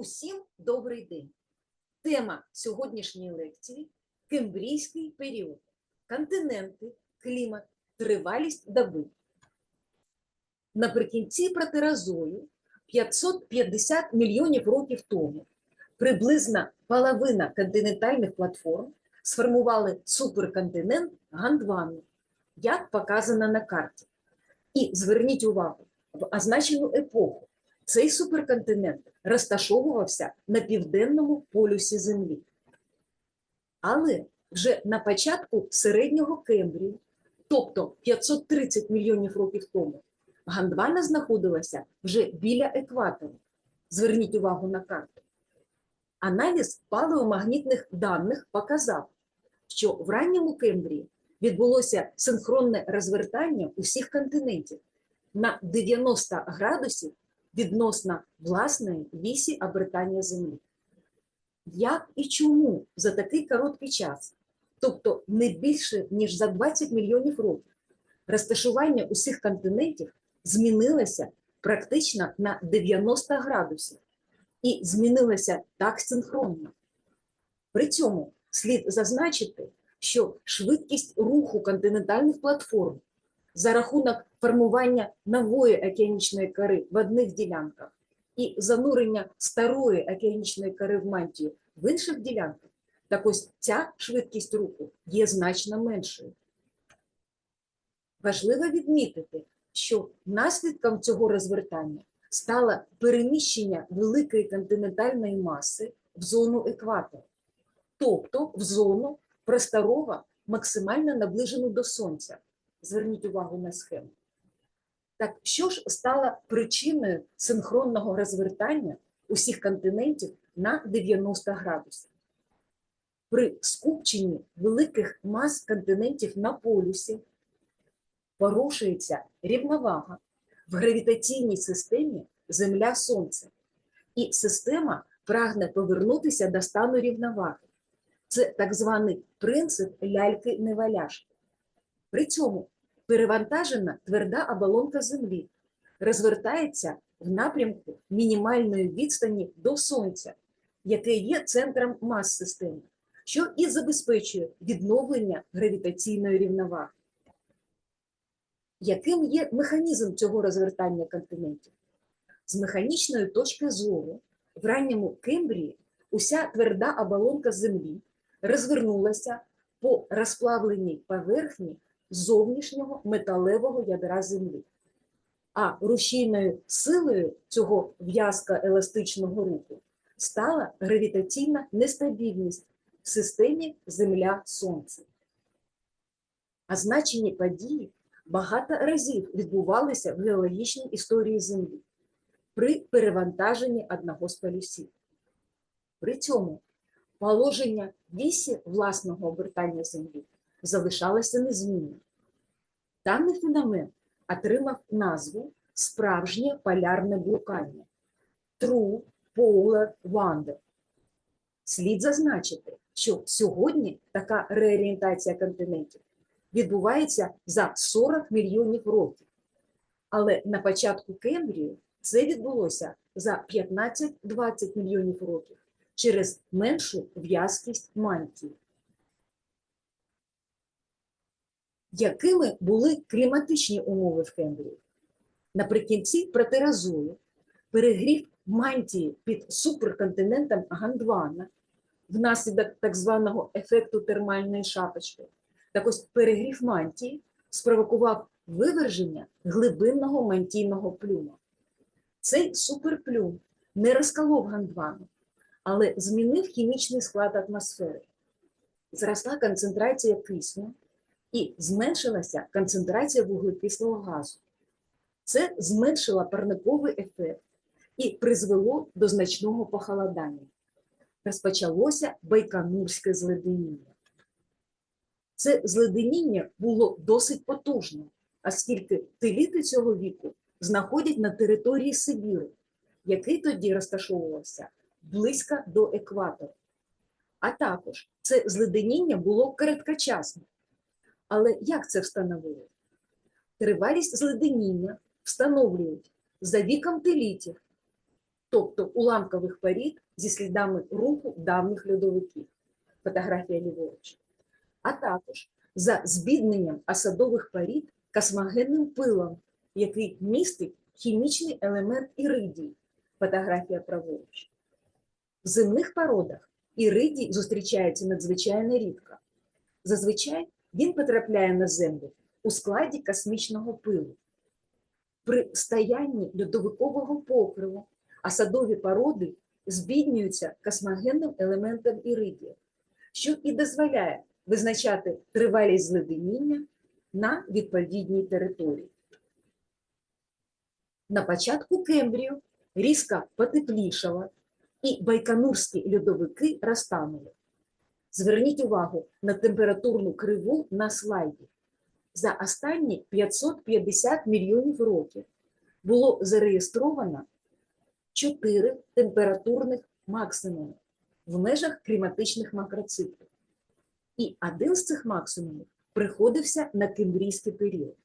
Усім добрий день. Тема сьогоднішньої лекції Кембрійський період. Континенти, клімат, тривалість доби. Наприкінці протерозою 550 мільйонів років тому приблизно половина континентальних платформ сформували суперконтинент Гондвану, як показано на карті. І зверніть увагу, в означену епоху цей суперконтинент розташовувався на південному полюсі Землі. Але вже на початку середнього Кембрію, тобто 530 мільйонів років тому, Гондвана знаходилася вже біля екватору. Зверніть увагу на карту. Аналіз палеомагнітних даних показав, що в ранньому Кембрії відбулося синхронне розвертання усіх континентів на 90 градусів відносно власної вісі обертання Землі. Як і чому за такий короткий час, тобто не більше, ніж за 20 мільйонів років, розташування усіх континентів змінилося практично на 90 градусів і змінилося так синхронно. При цьому слід зазначити, що швидкість руху континентальних платформ за рахунок формування нової океанічної кори в одних ділянках і занурення старої океанічної кори в мантію в інших ділянках, так ось ця швидкість руху є значно меншою. Важливо відмітити, що наслідком цього розвертання стало переміщення великої континентальної маси в зону екватора, тобто в зону просторова максимально наближену до Сонця. Зверніть увагу на схему. Так що ж стало причиною синхронного розвертання усіх континентів на 90 градусів? При скупченні великих мас континентів на полюсі порушується рівновага в гравітаційній системі Земля-Сонце, і система прагне повернутися до стану рівноваги. Це так званий принцип ляльки-неваляшки. При цьому перевантажена тверда оболонка Землі розвертається в напрямку мінімальної відстані до Сонця, яке є центром мас системи, що і забезпечує відновлення гравітаційної рівноваги. Яким є механізм цього розвертання континентів? З механічної точки зору в ранньому Кембрії уся тверда оболонка Землі розвернулася по розплавленій поверхні зовнішнього металевого ядра Землі. А рушійною силою цього в'язка еластичного руху стала гравітаційна нестабільність в системі Земля-Сонце. А значені події багато разів відбувалися в геологічній історії Землі при перевантаженні одного з полюсів. При цьому положення вісі власного обертання Землі залишалося незмінним. Даний феномен отримав назву справжнє полярне блукання True Polar Wander. Слід зазначити, що сьогодні така реорієнтація континентів відбувається за 40 мільйонів років. Але на початку Кембрію це відбулося за 15-20 мільйонів років через меншу в'язкість мантії. Якими були кліматичні умови в Кембрії? Наприкінці протерозою перегрів мантії під суперконтинентом Гондвана внаслідок так званого ефекту термальної шапочки. Так ось перегрів мантії спровокував виверження глибинного мантійного плюма. Цей суперплюм не розколов Гондвану, але змінив хімічний склад атмосфери. Зросла концентрація кисню і зменшилася концентрація вуглекислого газу. Це зменшило парниковий ефект і призвело до значного похолодання. Розпочалося байконурське зледеніння. Це зледеніння було досить потужним, оскільки теліти цього віку знаходять на території Сибіру, який тоді розташовувався близько до екватору. А також це зледеніння було короткочасне. Але як це встановили? Тривалість зледеніння встановлюють за віком телітів тобто уламкових порід зі слідами руху давніх льодовиків. Фотографія ліворуч. А також за збідненням осадових порід космогенним пилом, який містить хімічний елемент іридій. Фотографія праворуч. В земних породах іридій зустрічається надзвичайно рідко. Зазвичай він потрапляє на землю у складі космічного пилу. При стоянні льодовикового покриву осадові породи збіднюються космогенним елементом іридія, що і дозволяє визначати тривалість зледеніння на відповідній території. На початку Кембрію різко потеплішало, і байконурські льодовики розтанули. Зверніть увагу на температурну криву на слайді. За останні 550 мільйонів років було зареєстровано 4 температурних максимуми в межах кліматичних макроциклів. І один з цих максимумів приходився на кембрійський період.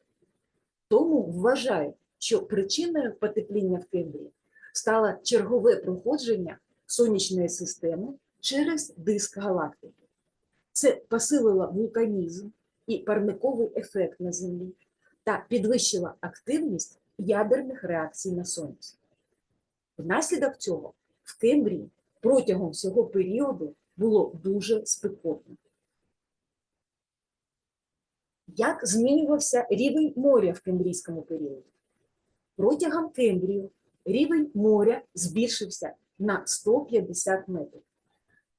Тому вважають, що причиною потепління в Кембрії стало чергове проходження сонячної системи через диск галактики. Це посилило вулканізм і парниковий ефект на Землі та підвищило активність ядерних реакцій на Сонце. Внаслідок цього в Кембрії протягом всього періоду було дуже спекотно. Як змінювався рівень моря в кембрійському періоді? Протягом Кембрію рівень моря збільшився на 150 метрів.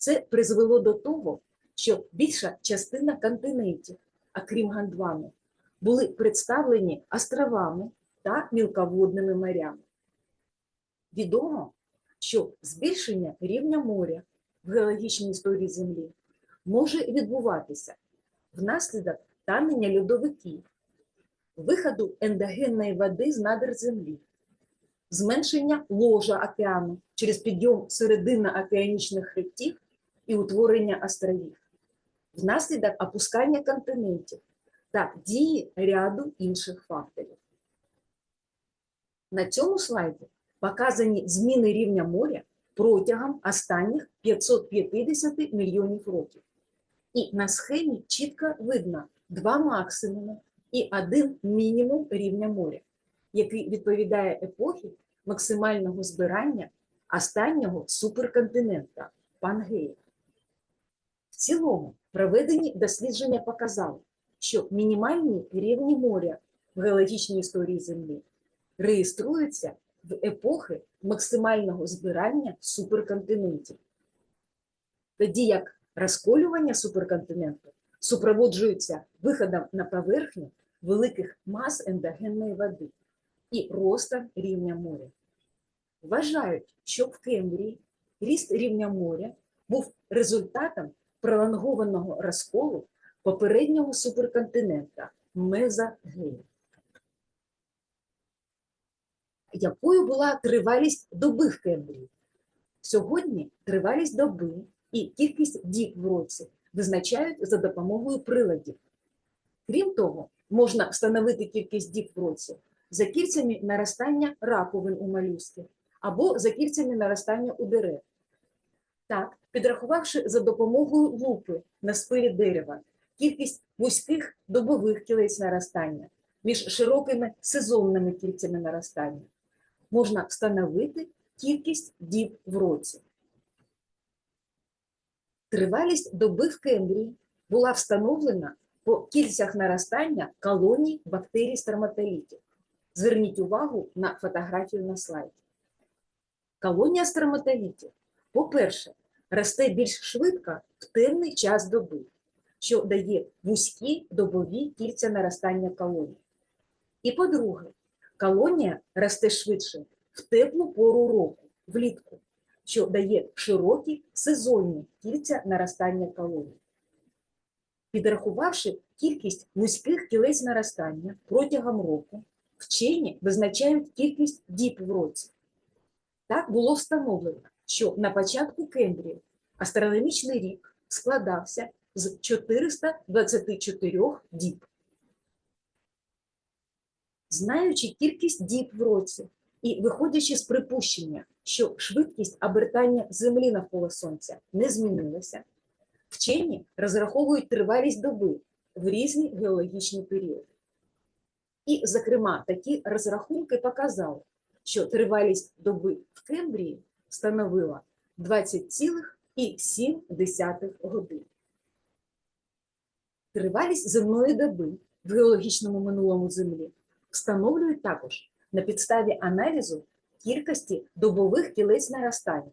Це призвело до того, що більша частина континентів, а крім Гондвану, були представлені островами та мілководними морями. Відомо, що збільшення рівня моря в геологічній історії Землі може відбуватися внаслідок танення льодовиків, виходу ендогенної води з надр землі, зменшення ложа океану через підйом серединно-океанічних хребтів і утворення островів, внаслідок опускання континентів та дії ряду інших факторів. На цьому слайді показані зміни рівня моря протягом останніх 550 мільйонів років. І на схемі чітко видно два максимуми і один мінімум рівня моря, який відповідає епохі максимального збирання останнього суперконтинента Пангея. В цілому проведені дослідження показали, що мінімальні рівні моря в геологічній історії Землі реєструються в епохи максимального збирання суперконтинентів. Тоді як розколювання суперконтиненту супроводжується виходом на поверхню великих мас ендогенної води і ростом рівня моря. Вважають, що в Кембрії ріст рівня моря був результатом пролонгованого розколу попереднього суперконтинента Мезогею. Якою була тривалість доби в Кембрії? Сьогодні тривалість доби і кількість діб в році визначають за допомогою приладів. Крім того, можна встановити кількість діб в році за кільцями наростання раковин у молюсків або за кільцями наростання у дерев. Так, підрахувавши за допомогою лупи на спилі дерева кількість вузьких добових кілець наростання між широкими сезонними кільцями наростання, можна встановити кількість діб в році. Тривалість доби в Кембрії була встановлена по кільцях наростання колоній бактерій строматолітів. Зверніть увагу на фотографію на слайді. Колонія строматолітів, по-перше, росте більш швидко в темний час доби, що дає вузькі добові кільця наростання колонії. І по-друге, колонія росте швидше в теплу пору року, влітку, що дає широкі сезонні кільця наростання колонії. Підрахувавши кількість вузьких кілець наростання протягом року, вчені визначають кількість діб в році. Так було встановлено, що на початку Кембрію астрономічний рік складався з 424 діб. Знаючи кількість діб в році І виходячи з припущення, що швидкість обертання Землі навколо Сонця не змінилася, вчені розраховують тривалість доби в різні геологічні періоди. І, зокрема, такі розрахунки показали, що тривалість доби в Кембрії становила 20,7 годин. Тривалість земної доби в геологічному минулому Землі встановлюють також на підставі аналізу кількості добових кілець наростання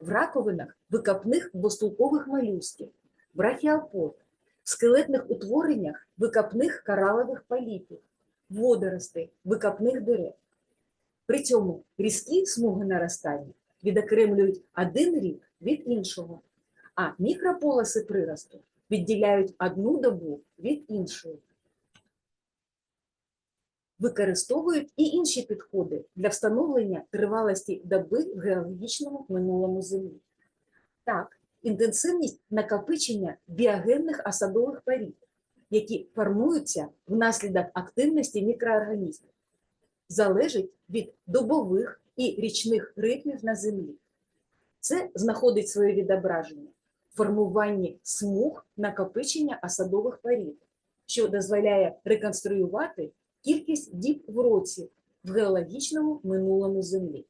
в раковинах викопних двостулкових молюсків, брахіопод, в скелетних утвореннях викопних коралових поліпів, водоростей, викопних дерев. При цьому різкі смуги наростання відокремлюють один рік від іншого, а мікрополоси приросту відділяють одну добу від іншої. Використовують і інші підходи для встановлення тривалості доби в геологічному минулому Землі. Так, інтенсивність накопичення біогенних осадових порід, які формуються внаслідок активності мікроорганізмів, залежить від добових і річних ритмів на Землі. Це знаходить своє відображення в формуванні смуг накопичення осадових порід, що дозволяє реконструювати кількість діб в році в геологічному минулому Землі.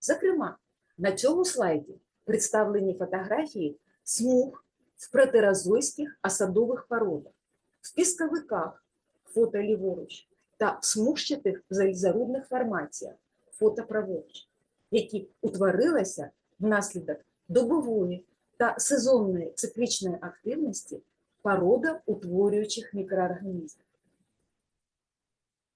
Зокрема, на цьому слайді представлені фотографії смуг в протерозойських осадових породах, в пісковиках фото ліворуч та в смужчатих залізорудних формаціях фото які утворилися внаслідок добової та сезонної циклічної активності породоутворюючих мікроорганізмів.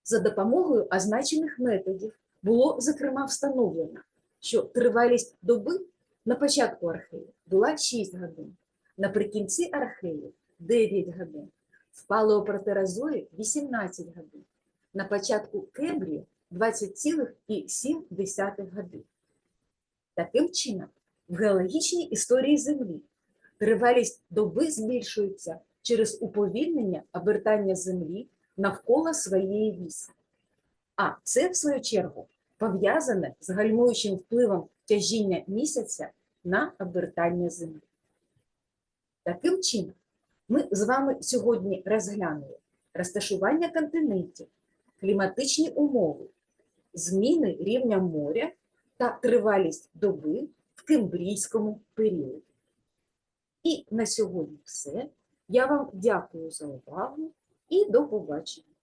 За допомогою означених методів було зокрема встановлено, що тривалість доби на початку архею була 6 годин, наприкінці архею 9 годин, в палеопротерозої 18 годин, на початку Кембрію 20,7 годин. Таким чином, в геологічній історії Землі тривалість доби збільшується через уповільнення обертання Землі навколо своєї вісі. А це, в свою чергу, пов'язане з гальмуючим впливом тяжіння місяця на обертання Землі. Таким чином, ми з вами сьогодні розглянули розташування континентів, кліматичні умови, зміни рівня моря та тривалість доби в кембрійському періоді. І на сьогодні все. Я вам дякую за увагу і до побачення.